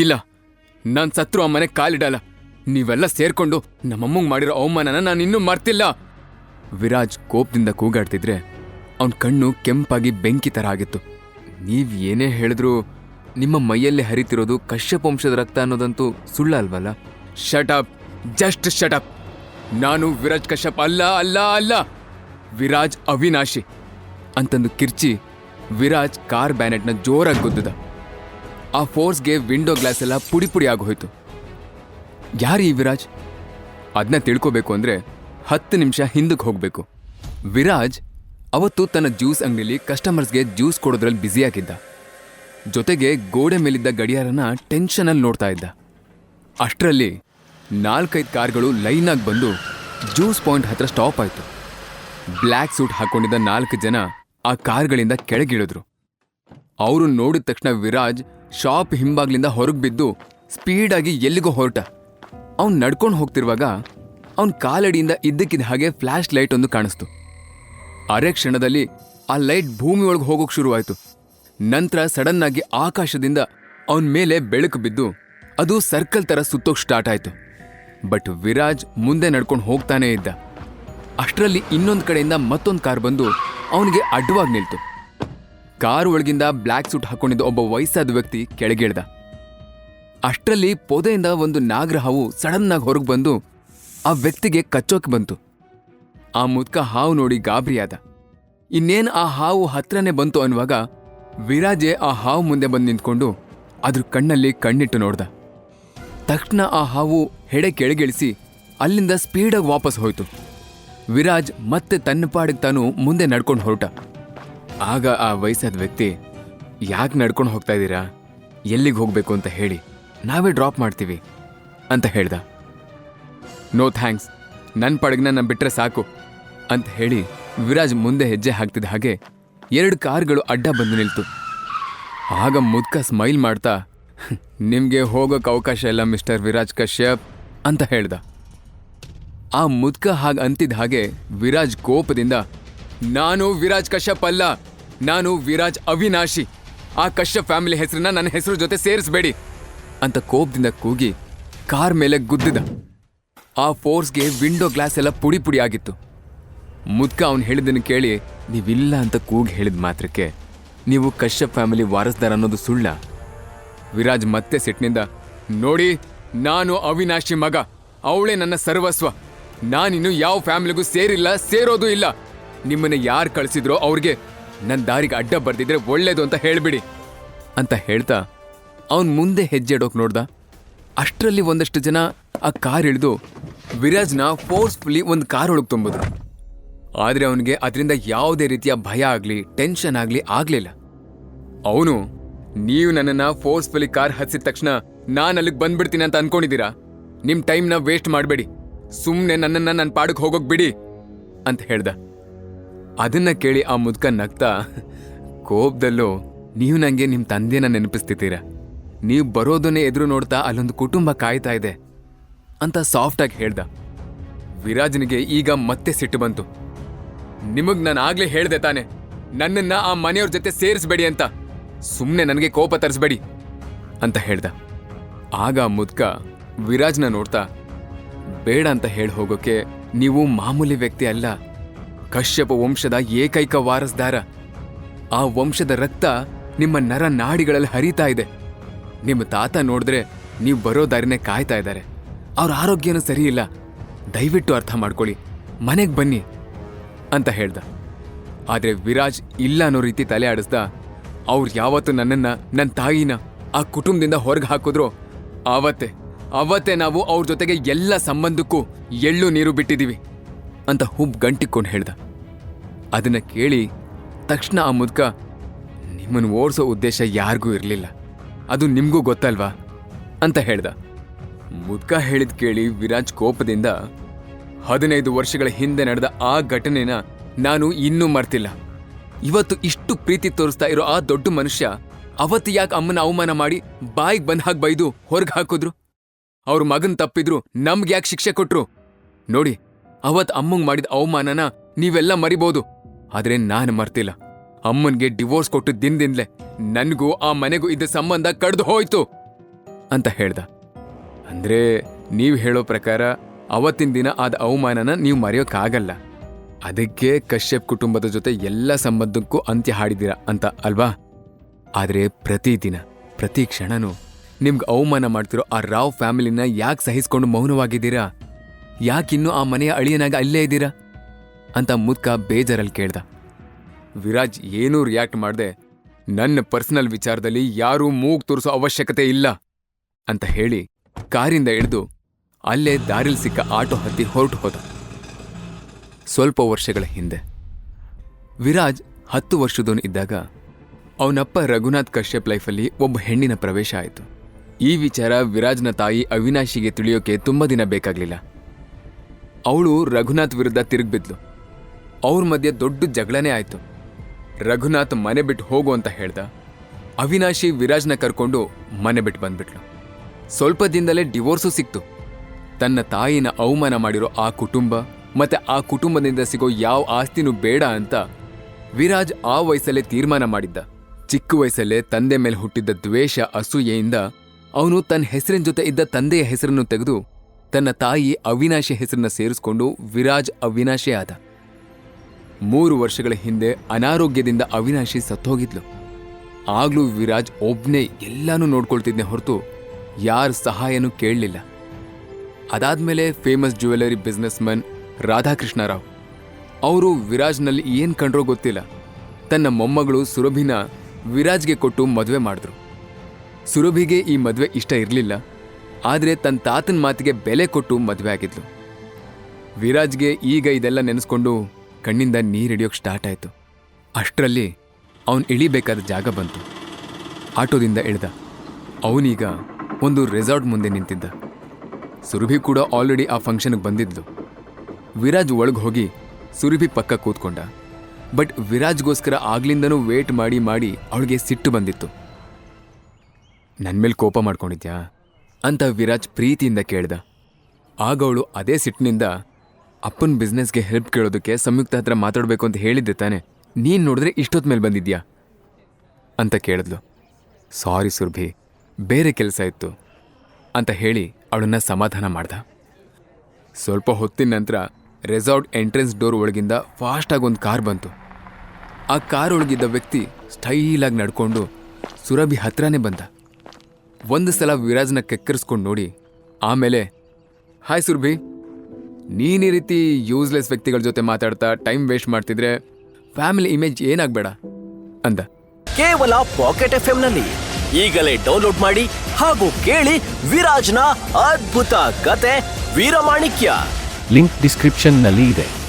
ಇಲ್ಲ, ನಾನ್ ಸತ್ರು ಆ ಮನೆ ಕಾಲಿಡಲ್ಲ. ನೀವೆಲ್ಲ ಸೇರ್ಕೊಂಡು ನಮ್ಮಮ್ಮಂಗ್ ಮಾಡಿರೋ ಅವಮಾನನ ನಾನು ಇನ್ನೂ ಮರ್ತಿಲ್ಲ. ವಿರಾಜ್ ಕೋಪದಿಂದ ಕೂಗಾಡ್ತಿದ್ರೆ ಅವನ ಕಣ್ಣು ಕೆಂಪಾಗಿ ಬೆಂಕಿ ಥರ ಆಗಿತ್ತು. ನೀವ್ ಏನೇ ಹೇಳಿದ್ರು ನಿಮ್ಮ ಮೈಯಲ್ಲಿ ಹರಿತಿರೋದು ಕಶ್ಯಪ ವಂಶದ ರಕ್ತ ಅನ್ನೋದಂತೂ ಸುಳ್ಳ ಅಲ್ವಲ್ಲ? Shut up just shut up ನಾನು ವಿರಾಜ್ ಕಶ್ಯಪ್ ಅಲ್ಲ ಅಲ್ಲ ಅಲ್ಲ. ವಿರಾಜ್ ಅವಿನಾಶಿ ಅಂತಂದು ಕಿರ್ಚಿ ವಿರಾಜ್ ಕಾರ್ ಬ್ಯಾನೆಟ್ನ ಜೋರಾಗಿ ಗುದ್ದಿದ. ಆ ಫೋರ್ಸ್ಗೆ ವಿಂಡೋ ಗ್ಲಾಸ್ ಎಲ್ಲ ಪುಡಿ ಪುಡಿ ಆಗೋಯ್ತು. ಯಾರು ಈ ವಿರಾಜ್? ಅದನ್ನ ತಿಳ್ಕೋಬೇಕು ಅಂದ್ರೆ ಹತ್ತು ನಿಮಿಷ ಹಿಂದಕ್ಕೆ ಹೋಗಬೇಕು. ವಿರಾಜ್ ಅವತ್ತು ತನ್ನ ಜ್ಯೂಸ್ ಅಂಗಡಿಲಿ ಕಸ್ಟಮರ್ಸ್ಗೆ ಜ್ಯೂಸ್ ಕೊಡೋದ್ರಲ್ಲಿ ಬ್ಯುಸಿಯಾಗಿದ್ದ. ಜೊತೆಗೆ ಗೋಡೆ ಮೇಲಿದ್ದ ಗಡಿಯಾರನ ಟೆನ್ಷನಲ್ಲಿ ನೋಡ್ತಾ ಇದ್ದ. ಅಷ್ಟರಲ್ಲಿ ನಾಲ್ಕೈದು ಕಾರ್ಗಳು ಲೈನಾಗಿ ಬಂದು ಜ್ಯೂಸ್ ಪಾಯಿಂಟ್ ಹತ್ರ ಸ್ಟಾಪ್ ಆಯಿತು. ಬ್ಲ್ಯಾಕ್ ಸೂಟ್ ಹಾಕೊಂಡಿದ್ದ ನಾಲ್ಕು ಜನ ಆ ಕಾರ್ಗಳಿಂದ ಕೆಳಗಿಳಿದ್ರು. ಅವರು ನೋಡಿದ ತಕ್ಷಣ ವಿರಾಜ್ ಶಾಪ್ ಹಿಂಬಾಗ್ಲಿಂದ ಹೊರಗೆ ಬಿದ್ದು ಸ್ಪೀಡಾಗಿ ಎಲ್ಲಿಗೋ ಹೊರಟ. ಅವನು ನಡ್ಕೊಂಡು ಹೋಗ್ತಿರುವಾಗ ಅವನ ಕಾಲಡಿಯಿಂದ ಇದ್ದಕ್ಕಿದ್ದ ಹಾಗೆ ಫ್ಲ್ಯಾಶ್ ಲೈಟ್ ಒಂದು ಕಾಣಿಸ್ತು. ಅರೆ ಕ್ಷಣದಲ್ಲಿ ಆ ಲೈಟ್ ಭೂಮಿ ಒಳಗೆ ಹೋಗೋಕೆ ಶುರುವಾಯಿತು. ನಂತರ ಸಡನ್ ಆಗಿ ಆಕಾಶದಿಂದ ಅವನ ಮೇಲೆ ಬೆಳಕು ಬಿದ್ದು ಅದು ಸರ್ಕಲ್ ಥರ ಸುತ್ತೋಕ್ ಸ್ಟಾರ್ಟ್ ಆಯಿತು. ಬಟ್ ವಿರಾಜ್ ಮುಂದೆ ನಡ್ಕೊಂಡು ಹೋಗ್ತಾನೇ ಇದ್ದ. ಅಷ್ಟರಲ್ಲಿ ಇನ್ನೊಂದು ಕಡೆಯಿಂದ ಮತ್ತೊಂದು ಕಾರ್ ಬಂದು ಅವನಿಗೆ ಅಡ್ಡವಾಗಿ ನಿಲ್ತು. ಕಾರ್ ಒಳಗಿಂದ ಬ್ಲ್ಯಾಕ್ ಸೂಟ್ ಹಾಕೊಂಡಿದ್ದ ಒಬ್ಬ ವಯಸ್ಸಾದ ವ್ಯಕ್ತಿ ಕೆಳಗಿಳ್ದ ಅಷ್ಟರಲ್ಲಿ ಪೊದೆಯಿಂದ ಒಂದು ನಾಗರ ಹಾವು ಸಡನ್ ಆಗಿ ಹೊರಗೆ ಬಂದು ಆ ವ್ಯಕ್ತಿಗೆ ಕಚ್ಚೋಕೆ ಬಂತು. ಆ ಮುದ್ಕ ಹಾವು ನೋಡಿ ಗಾಬರಿಯಾದ. ಇನ್ನೇನು ಆ ಹಾವು ಹತ್ರನೇ ಬಂತು ಅನ್ನುವಾಗ ವಿರಾಜೆ ಆ ಹಾವು ಮುಂದೆ ಬಂದು ನಿಂತ್ಕೊಂಡು ಅದ್ರ ಕಣ್ಣಲ್ಲಿ ಕಣ್ಣಿಟ್ಟು ನೋಡ್ದ. ತಕ್ಷಣ ಆ ಹಾವು ಹೆಡೆ ಕೆಳಗಿಳಿಸಿ ಅಲ್ಲಿಂದ ಸ್ಪೀಡಾಗಿ ವಾಪಸ್ ಹೋಯ್ತು. ವಿರಾಜ್ ಮತ್ತೆ ತನ್ನ ಪಾಡಿಗೆ ತಾನು ಮುಂದೆ ನಡ್ಕೊಂಡು ಹೊರಟ. ಆಗ ಆ ವಯಸ್ಸಾದ ವ್ಯಕ್ತಿ, ಯಾಕೆ ನಡ್ಕೊಂಡು ಹೋಗ್ತಾ ಇದ್ದೀರಾ? ಎಲ್ಲಿಗೆ ಹೋಗಬೇಕು ಅಂತ ಹೇಳಿ, ನಾವೇ ಡ್ರಾಪ್ ಮಾಡ್ತೀವಿ, ಅಂತ ಹೇಳ್ದ. ನೋ ಥ್ಯಾಂಕ್ಸ್ ನನ್ನ ಪಡಗನ ನಾನು ಬಿಟ್ಟರೆ ಸಾಕು, ಅಂತ ಹೇಳಿ ವಿರಾಜ್ ಮುಂದೆ ಹೆಜ್ಜೆ ಹಾಕ್ತಿದ್ದ ಹಾಗೆ ಎರಡು ಕಾರ್ಗಳು ಅಡ್ಡ ಬಂದು ನಿಲ್ತು. ಆಗ ಮುದ್ಕ ಸ್ಮೈಲ್ ಮಾಡ್ತಾ, ನಿಮಗೆ ಹೋಗೋಕೆ ಅವಕಾಶ ಇಲ್ಲ ಮಿಸ್ಟರ್ ವಿರಾಜ್ ಕಶ್ಯಪ್, ಅಂತ ಹೇಳ್ದ. ಆ ಮುದ್ಕ ಹಾಗೆ ಅಂತಿದ್ದ ಹಾಗೆ ವಿರಾಜ್ ಕೋಪದಿಂದ ನಾನು ವಿರಾಜ್ ಕಶ್ಯಪ್ ಅಲ್ಲ. ನಾನು ವಿರಾಜ್ ಅವಿನಾಶಿ. ಆ ಕಶ್ಯಪ್ ಫ್ಯಾಮಿಲಿ ಹೆಸರನ್ನ ನನ್ನ ಹೆಸರು ಜೊತೆ ಸೇರಿಸ್ಬೇಡಿ ಅಂತ ಕೋಪದಿಂದ ಕೂಗಿ ಕಾರ್ ಮೇಲೆ ಗುದ್ದಿದ. ಆ ಫೋರ್ಸ್ಗೆ ವಿಂಡೋ ಗ್ಲಾಸ್ ಎಲ್ಲ ಪುಡಿ ಪುಡಿ ಆಗಿತ್ತು. ಮುದ್ಕ ಅವನು ಹೇಳಿದ್ದನ್ನು ಕೇಳಿ ನೀವಿಲ್ಲ ಅಂತ ಕೂಗಿ ಹೇಳಿದ ಮಾತ್ರಕ್ಕೆ ನೀವು ಕಶ್ಯಪ್ ಫ್ಯಾಮಿಲಿ ವಾರಸ್ದಾರ ಅನ್ನೋದು ಸುಳ್ಳ. ವಿರಾಜ್ ಮತ್ತೆ ಸಿಟ್ಟಿನಿಂದ ನೋಡಿ, ನಾನು ಅವಿನಾಶಿ ಮಗ. ಅವಳೇ ನನ್ನ ಸರ್ವಸ್ವ. ನಾನಿನ್ನು ಯಾವ ಫ್ಯಾಮಿಲಿಗೂ ಸೇರಿಲ್ಲ, ಸೇರೋದು ಇಲ್ಲ. ನಿಮ್ಮನ್ನ ಯಾರು ಕಳಿಸಿದ್ರೋ ಅವ್ರಿಗೆ ನನ್ನ ದಾರಿಗೆ ಅಡ್ಡ ಬರ್ದಿದ್ರೆ ಒಳ್ಳೇದು ಅಂತ ಹೇಳ್ಬಿಡಿ. ಅಂತ ಹೇಳ್ತಾ ಅವನ್ ಮುಂದೆ ಹೆಜ್ಜೆ ಇಡೋಕ್ ನೋಡ್ದ. ಅಷ್ಟರಲ್ಲಿ ಒಂದಷ್ಟು ಜನ ಆ ಕಾರ್ ಇಳಿದು ವಿರಾಜ್ನ ಫೋರ್ಸ್ಫುಲಿ ಒಂದು ಕಾರ್ ಒಳಗೆ ತುಂಬಿದ್ರು. ಆದ್ರೆ ಅವನಿಗೆ ಅದರಿಂದ ಯಾವುದೇ ರೀತಿಯ ಭಯ ಆಗ್ಲಿ ಟೆನ್ಷನ್ ಆಗ್ಲಿ ಆಗ್ಲಿಲ್ಲ. ಅವನು, ನೀವು ನನ್ನನ್ನ ಫೋರ್ಸ್ಫುಲಿ ಕಾರ್ ಹತ್ತಿದ ತಕ್ಷಣ ನಾನು ಅಲ್ಲಿಗೆ ಬಂದ್ಬಿಡ್ತೀನಿ ಅಂತ ಅನ್ಕೊಂಡಿದ್ದೀರಾ? ನಿಮ್ ಟೈಮ್ನ ವೇಸ್ಟ್ ಮಾಡಬೇಡಿ. ಸುಮ್ಮನೆ ನನ್ನನ್ನ ನನ್ನ ಪಾಡಕ್ಕೆ ಹೋಗೋಕ್ ಬಿಡಿ. ಅಂತ ಹೇಳ್ದ. ಅದನ್ನ ಕೇಳಿ ಆ ಮುದ್ಕ ನಗ್ತಾ, ಕೋಪದಲ್ಲೂ ನೀವು ನನಗೆ ನಿಮ್ಮ ತಂದೆನ ನೆನಪಿಸ್ತಿದ್ದೀರ? ನೀವು ಬರೋದನ್ನೇ ಎದುರು ನೋಡ್ತಾ ಅಲ್ಲೊಂದು ಕುಟುಂಬ ಕಾಯ್ತಾ ಇದೆ, ಅಂತ ಸಾಫ್ಟಾಗಿ ಹೇಳ್ದ. ವಿರಾಜನಿಗೆ ಈಗ ಮತ್ತೆ ಸಿಟ್ಟು ಬಂತು. ನಿಮಗ್ ನಾನು ಆಗ್ಲೇ ಹೇಳ್ದೆ ತಾನೆ, ನನ್ನನ್ನ ಆ ಮನೆಯವ್ರ ಜೊತೆ ಸೇರಿಸ್ಬೇಡಿ ಅಂತ. ಸುಮ್ಮನೆ ನನಗೆ ಕೋಪ ತರಿಸ್ಬೇಡಿ, ಅಂತ ಹೇಳ್ದ. ಆಗ ಮುದ್ಕ ವಿರಾಜ್ನ ನೋಡ್ತಾ, ಬೇಡ ಅಂತ ಹೇಳಿ ಹೋಗೋಕೆ ನೀವು ಮಾಮೂಲಿ ವ್ಯಕ್ತಿ ಅಲ್ಲ ಕಶ್ಯಪ ವಂಶದ ಏಕೈಕ ವಾರಸ್ದಾರ. ಆ ವಂಶದ ರಕ್ತ ನಿಮ್ಮ ನರ ನಾಡಿಗಳಲ್ಲಿ ಹರಿತಾ ಇದೆ. ನಿಮ್ಮ ತಾತ ನೋಡಿದ್ರೆ ನೀವು ಬರೋ ದಾರಿನೇ ಕಾಯ್ತಾ ಇದ್ದಾರೆ. ಅವ್ರ ಆರೋಗ್ಯನೂ ಸರಿ ಇಲ್ಲ ದಯವಿಟ್ಟು ಅರ್ಥ ಮಾಡ್ಕೊಳ್ಳಿ. ಮನೆಗೆ ಬನ್ನಿ ಅಂತ ಹೇಳ್ದ. ಆದ್ರೆ ವಿರಾಜ್ ಇಲ್ಲ ಅನ್ನೋ ರೀತಿ ತಲೆ ಆಡಿಸ್ದ. ಅವ್ರು ಯಾವತ್ತು ನನ್ನನ್ನ ನನ್ನ ತಾಯಿನ ಆ ಕುಟುಂಬದಿಂದ ಹೊರಗೆ ಹಾಕಿದ್ರೋ ಆವತ್ತೇ ಅವತ್ತೇ ನಾವು ಅವ್ರ ಜೊತೆಗೆ ಎಲ್ಲ ಸಂಬಂಧಕ್ಕೂ ಎಳ್ಳು ನೀರು ಬಿಟ್ಟಿದೀವಿ ಅಂತ ಹುಬ್ ಗಂಟಿಕೊಂಡು ಹೇಳ್ದ. ಅದನ್ನ ಕೇಳಿ ತಕ್ಷಣ ಆ ಮುದ್ಕ ನಿಮ್ಮನ್ನು ಓಡಿಸೋ ಉದ್ದೇಶ ಯಾರಿಗೂ ಇರಲಿಲ್ಲ. ಅದು ನಿಮಗೂ ಗೊತ್ತಲ್ವಾ? ಅಂತ ಹೇಳ್ದ. ಮುದ್ಕ ಹೇಳಿದ್ ಕೇಳಿ ವಿರಾಜ್ ಕೋಪದಿಂದ, ಹದಿನೈದು ವರ್ಷಗಳ ಹಿಂದೆ ನಡೆದ ಆ ಘಟನೆನ ನಾನು ಇನ್ನೂ ಮರ್ತಿಲ್ಲ. ಇವತ್ತು ಇಷ್ಟು ಪ್ರೀತಿ ತೋರಿಸ್ತಾ ಇರೋ ಆ ದೊಡ್ಡ ಮನುಷ್ಯ ಅವತ್ತು ಯಾಕೆ ಅಮ್ಮನ ಅವಮಾನ ಮಾಡಿ ಬಾಯಿಗೆ ಬಂದ್ ಹಾಗೆ ಬೈದು ಹೊರಗೆ ಹಾಕಿದ್ರು? ಅವ್ರ ಮಗನ್ ತಪ್ಪಿದ್ರು, ನಮ್ಗೆ ಯಾಕೆ ಶಿಕ್ಷೆ ಕೊಟ್ರು? ನೋಡಿ ಅವತ್ ಅಮ್ಮಂಗ್ ಮಾಡಿದ ಅವಮಾನನ ನೀವೆಲ್ಲ ಮರಿಬಹುದು ಆದ್ರೆ ನಾನು ಮರ್ತಿಲ್ಲ. ಅಮ್ಮನ್ಗೆ ಡಿವೋರ್ಸ್ ಕೊಟ್ಟು ದಿನದಿಂದಲೇ ನನ್ಗೂ ಆ ಮನೆಗೂ ಇದ್ದ ಸಂಬಂಧ ಕಡ್ದು ಹೋಯ್ತು ಅಂತ ಹೇಳ್ದ. ಅಂದ್ರೆ ನೀವು ಹೇಳೋ ಪ್ರಕಾರ ಅವತ್ತಿನ ದಿನ ಆದ ಅವಮಾನನ ನೀವು ಮರೆಯೋಕ್ಕಾಗಲ್ಲ ಅದಕ್ಕೆ ಕಶ್ಯಪ್ ಕುಟುಂಬದ ಜೊತೆ ಎಲ್ಲ ಸಂಬಂಧಕ್ಕೂ ಅಂತ್ಯ ಹಾಡಿದ್ದೀರ ಅಂತ ಅಲ್ವಾ? ಆದರೆ ಪ್ರತಿದಿನ ಪ್ರತಿ ಕ್ಷಣನೂ ನಿಮ್ಗೆ ಅವಮಾನ ಮಾಡ್ತಿರೋ ಆ ರಾವ್ ಫ್ಯಾಮಿಲಿನ ಯಾಕೆ ಸಹಿಸ್ಕೊಂಡು ಮೌನವಾಗಿದ್ದೀರಾ? ಯಾಕಿನ್ನೂ ಆ ಮನೆಯ ಅಳಿಯನಾಗ ಅಲ್ಲೇ ಇದ್ದೀರಾ? ಅಂತ ಮುದ್ಕ ಬೇಜಾರಲ್ಲಿ ಕೇಳ್ದ. ವಿರಾಜ್ ಏನೂ ರಿಯಾಕ್ಟ್ ಮಾಡದೆ, ನನ್ನ ಪರ್ಸನಲ್ ವಿಚಾರದಲ್ಲಿ ಯಾರೂ ಮೂಗ್ ತೋರಿಸೋ ಅವಶ್ಯಕತೆ ಇಲ್ಲ ಅಂತ ಹೇಳಿ ಕಾರಿಂದ ಇಳಿದು ಅಲ್ಲೇ ದಾರಿಲ್ ಸಿಕ್ಕ ಆಟೋ ಹತ್ತಿ ಹೊರಟು ಹೋದ. ಸ್ವಲ್ಪ ವರ್ಷಗಳ ಹಿಂದೆ ವಿರಾಜ್ ಹತ್ತು ವರ್ಷದವನು ಇದ್ದಾಗ ಅವನಪ್ಪ ರಘುನಾಥ್ ಕಶ್ಯಪ್ ಲೈಫಲ್ಲಿ ಒಬ್ಬ ಹೆಣ್ಣಿನ ಪ್ರವೇಶ ಆಯಿತು. ಈ ವಿಚಾರ ವಿರಾಜ್ನ ತಾಯಿ ಅವಿನಾಶಿಗೆ ತಿಳಿಯೋಕೆ ತುಂಬ ದಿನ ಬೇಕಾಗಲಿಲ್ಲ. ಅವಳು ರಘುನಾಥ್ ವಿರುದ್ಧ ತಿರುಗ್ಬಿದ್ಲು. ಅವ್ರ ಮಧ್ಯೆ ದೊಡ್ಡ ಜಗಳನೇ ಆಯಿತು. ರಘುನಾಥ್ ಮನೆ ಬಿಟ್ಟು ಹೋಗು ಅಂತ ಹೇಳ್ದ. ಅವಿನಾಶಿ ವಿರಾಜ್ನ ಕರ್ಕೊಂಡು ಮನೆ ಬಿಟ್ಟು ಬಂದ್ಬಿಟ್ಲು. ಸ್ವಲ್ಪ ದಿನದಲ್ಲೇ ಡಿವೋರ್ಸು ಸಿಕ್ತು. ತನ್ನ ತಾಯಿನ ಅವಮಾನ ಮಾಡಿರೋ ಆ ಕುಟುಂಬ ಮತ್ತೆ ಆ ಕುಟುಂಬದಿಂದ ಸಿಗೋ ಯಾವ ಆಸ್ತಿನೂ ಬೇಡ ಅಂತ ವಿರಾಜ್ ಆ ವಯಸ್ಸಲ್ಲೇ ತೀರ್ಮಾನ ಮಾಡಿದ್ದ. ಚಿಕ್ಕ ವಯಸ್ಸಲ್ಲೇ ತಂದೆ ಮೇಲೆ ಹುಟ್ಟಿದ್ದ ದ್ವೇಷ, ಅಸೂಯೆಯಿಂದ ಅವನು ತನ್ನ ಹೆಸರಿನ ಜೊತೆ ಇದ್ದ ತಂದೆಯ ಹೆಸರನ್ನು ತೆಗೆದು ತನ್ನ ತಾಯಿ ಅವಿನಾಶಿ ಹೆಸರನ್ನ ಸೇರಿಸಿಕೊಂಡು ವಿರಾಜ್ ಅವಿನಾಶಿ ಆದ. ಮೂರು ವರ್ಷಗಳ ಹಿಂದೆ ಅನಾರೋಗ್ಯದಿಂದ ಅವಿನಾಶಿ ಸತ್ತೋಗಿದ್ಲು. ಆಗ್ಲೂ ವಿರಾಜ್ ಒಬ್ನೇ ಎಲ್ಲಾನು ನೋಡ್ಕೊಳ್ತಿದ್ನೆ ಹೊರತು ಯಾರ ಸಹಾಯನೂ ಕೇಳಲಿಲ್ಲ. ಅದಾದ್ಮೇಲೆ famous jewellery businessman Radhakrishna Rao ಅವರು ವಿರಾಜ್ನಲ್ಲಿ ಏನು ಕಂಡ್ರೋ ಗೊತ್ತಿಲ್ಲ. ತನ್ನ ಮೊಮ್ಮಗಳು ಸುರಭಿನ ವಿರಾಜ್ಗೆ ಕೊಟ್ಟು ಮದುವೆ ಮಾಡಿದ್ರು. ಸುರಭಿಗೆ ಈ ಮದುವೆ ಇಷ್ಟ ಇರಲಿಲ್ಲ. ಆದರೆ ತನ್ನ ತಾತನ ಮಾತಿಗೆ ಬೆಲೆ ಕೊಟ್ಟು ಮದುವೆ ಆಗಿದ್ಲು. ವಿರಾಜ್ಗೆ ಈಗ ಇದೆಲ್ಲ ನೆನೆಸ್ಕೊಂಡು ಕಣ್ಣಿಂದ ನೀರು ಹಿಡಿಯೋಕ್ಕೆ ಸ್ಟಾರ್ಟ್ ಆಯಿತು. ಅಷ್ಟರಲ್ಲಿ ಅವನು ಇಳಿಬೇಕಾದ ಜಾಗ ಬಂತು. ಆಟೋದಿಂದ ಇಳ್ದ. ಅವನೀಗ ಒಂದು ರೆಸಾರ್ಟ್ ಮುಂದೆ ನಿಂತಿದ್ದ. ಸುರಭಿ ಕೂಡ ಆಲ್ರೆಡಿ ಆ ಫಂಕ್ಷನ್ಗೆ ಬಂದಿದ್ಲು. ವಿರಾಜ್ ಒಳಗೆ ಹೋಗಿ ಸುರಭಿ ಪಕ್ಕ ಕೂತ್ಕೊಂಡ. ಬಟ್ ವಿರಾಜ್ಗೋಸ್ಕರ ಆಗ್ಲಿಂದನೂ ವೇಟ್ ಮಾಡಿ ಮಾಡಿ ಅವಳಿಗೆ ಸಿಟ್ಟು ಬಂದಿತ್ತು. ನನ್ನ ಮೇಲೆ ಕೋಪ ಮಾಡ್ಕೊಂಡಿದ್ಯಾ? ಅಂತ ವಿರಾಜ್ ಪ್ರೀತಿಯಿಂದ ಕೇಳ್ದ. ಆಗ ಅವಳು ಅದೇ ಸಿಟ್ಟಿನಿಂದ ಅಪ್ಪನ ಬಿಸ್ನೆಸ್ಗೆ ಹೆಲ್ಪ್ ಕೇಳೋದಕ್ಕೆ ಸಂಯುಕ್ತ ಹತ್ರ ಮಾತಾಡಬೇಕು ಅಂತ ಹೇಳಿದ್ದೆ ತಾನೆ. ನೀನು ನೋಡಿದ್ರೆ ಇಷ್ಟೊತ್ತು ಮೇಲೆ ಬಂದಿದ್ಯಾ? ಅಂತ ಕೇಳಿದ್ಲು. ಸಾರಿ ಸುರ್ಭಿ, ಬೇರೆ ಕೆಲಸ ಇತ್ತು, ಅಂತ ಹೇಳಿ ಅವಳನ್ನು ಸಮಾಧಾನ ಮಾಡ್ದ. ಸ್ವಲ್ಪ ಹೊತ್ತಿನ ನಂತರ ರೆಸಾರ್ಟ್ ಎಂಟ್ರೆನ್ಸ್ ಡೋರ್ ಒಳಗಿಂದ ಫಾಸ್ಟಾಗಿ ಒಂದು ಕಾರ್ ಬಂತು. ಆ ಕಾರ್ ಒಳಗಿದ್ದ ವ್ಯಕ್ತಿ ಸ್ಟೈಲಾಗಿ ನಡ್ಕೊಂಡು ಸುರಭಿ ಹತ್ರನೇ ಬಂದ. ಒಂದು ಸಲ ವಿರಾಜ್ನ ಕೆಕ್ಕರಿಸ್ಕೊಂಡು ನೋಡಿ ಆಮೇಲೆ ಹಾಯ್ ಸುರ್ಭಿ ನೀನು ಈ ರೀತಿ ಯೂಸ್ಲೆಸ್ ವ್ಯಕ್ತಿಗಳ ಜೊತೆ ಮಾತಾಡ್ತಾ ಟೈಮ್ ವೇಸ್ಟ್ ಮಾಡ್ತಿದ್ರೆ ಫ್ಯಾಮಿಲಿ ಇಮೇಜ್ ಏನಾಗಬೇಡ? ಅಂದ. ಕೇವಲ ಪಾಕೆಟ್ ಎಫ್ನಲ್ಲಿ ಈಗಲೇ ಡೌನ್ಲೋಡ್ ಮಾಡಿ ಹಾಗೂ ಕೇಳಿ ವಿರಾಜ್ನ ಅದ್ಭುತ ಕತೆ ವೀರಮಾಣಿಕ್ಯ. ಲಿಂಕ್ ಡಿಸ್ಕ್ರಿಪ್ಷನ್ನಲ್ಲಿ ಇದೆ.